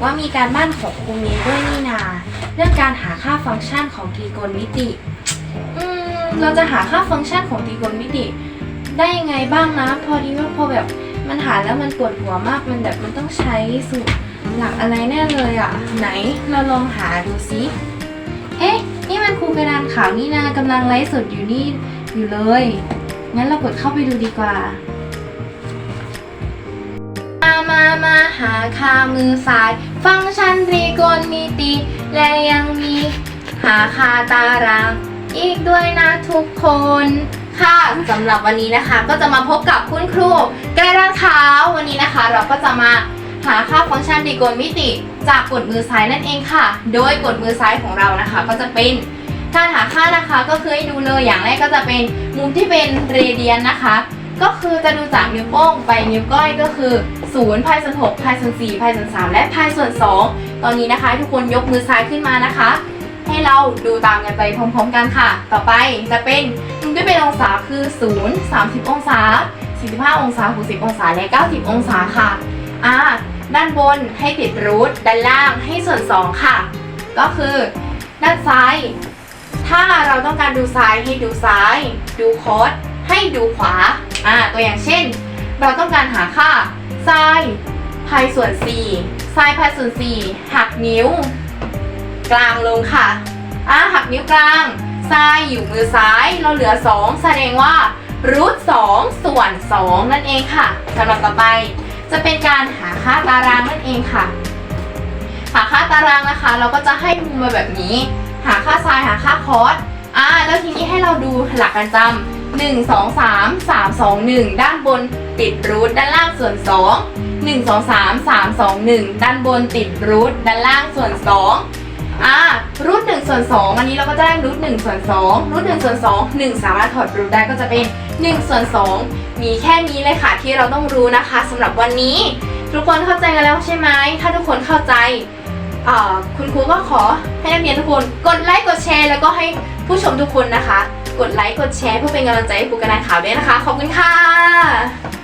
กว่ามีการบ้านของครูมีด้วยนี่นา เรื่องการหาค่าฟังก์ชันของตรีโกณมิติ อืม เราจะหาค่าฟังก์ชันของตรีโกณมิติ ได้ยังไงบ้างนะ พอดีว่าพอแบบมันหาแล้วมันปวดหัวมาก มันแบบมันต้องใช้สูตรหลักอะไรแน่เลยอะ่ะ ไหนเราลองหาดูซิ เอ๊ะ นี่มันครูกระดานขาวนี่นากำลังไลฟ์สดอยู่นี่อยู่เลย งั้นเรากดเข้าไปดูดีกว่ามา มา มา หาค่ามือซ้าย ฟังก์ชันตรีโกณมิติ และยังมีหาคาตาราง อีกด้วยนะทุกคน ค่ะสำหรับวันนี้นะคะ ก็จะมาพบกับคุณครูกระดานขาววันนี้นะคะ เราก็จะมาหาค่าฟังก์ชันตรีโกณมิติ จากกดมือซ้ายนั่นเองค่ะ โดยกดมือซ้ายของเรานะคะ ก็จะเป็นการหาค่านะคะก็คือให้ดูเลยอย่างแรกก็จะเป็นมุมที่เป็นเรเดียนนะคะ ก็คือจะดูจากนิ้วโป้งไปนิ้วก้อยก็คือ0พายส่วน6พายส่วน4พายส่วน3และพายส่วน 2 ตอนนี้นะคะ ทุกคนยกมือซ้ายขึ้นมานะคะ ให้เราดูตามกันไปพร้อมๆกันค่ะ ต่อไปจะเป็นมุมที่เป็นองศาคือ0 30 องศา 45 องศา 60 องศา และ 90 องศาค่ะอ่าด้านบนให้ติดรูทด้านล่างให้ส่วน 2 ค่ะ ก็คือ ด้านซ้าย ถ้าเราต้องการดูซ้ายให้ดูซ้าย ดูโคด ให้ดูขวาอ่าตัวอย่างเช่น เราต้องการหาค่าซ้ายพายส่วน4ซ้ายพายส่วน 4 หักนิ้ว กลางลงค่ะอ่าหักนิ้วกลางซ้ายอยู่มือซ้าย เราเหลือ 2 แสดงว่ารูท2ส่วน 2 นั่นเองค่ะสำหรับต่อไป จะเป็นการหาค่าตารางนั่นเองค่ะ หาค่าตารางนะคะ เราก็จะให้มุมมาแบบนี้ หาค่าไซน์หาค่าคอสอ่าแล้วทีนี้ให้เราดูหลักการจำ หนึ่งสองสามสามสองหนึ่งด้านบนติดรูทด้านล่างส่วนสองหนึ่งสองสามสามสองหนึ่งด้านบนติดรูทด้านล่างส่วนสองอ่ารูทหนึ่งส่วนสองอันนี้เราก็จะได้รูทหนึ่งส่วนสองรูทหนึ่งส่วนสองหนึ่งสามารถถอดรูทได้ก็จะเป็นหนึ่งส่วนสองมีแค่นี้เลยค่ะที่เราต้องรู้นะคะสำหรับวันนี้ ทุกคนเข้าใจกันแล้วใช่ไหม ถ้าทุกคนเข้าใจคุณครูก็ขอให้นักเรียนทุกคนกดไลค์กดแชร์ แล้วก็ให้ผู้ชมทุกคนนะคะ กดไลค์กดแชร์เพื่อเป็นกำลังใจให้ปุ๊กระดานขาวด้วยนะคะ ขอบคุณค่ะ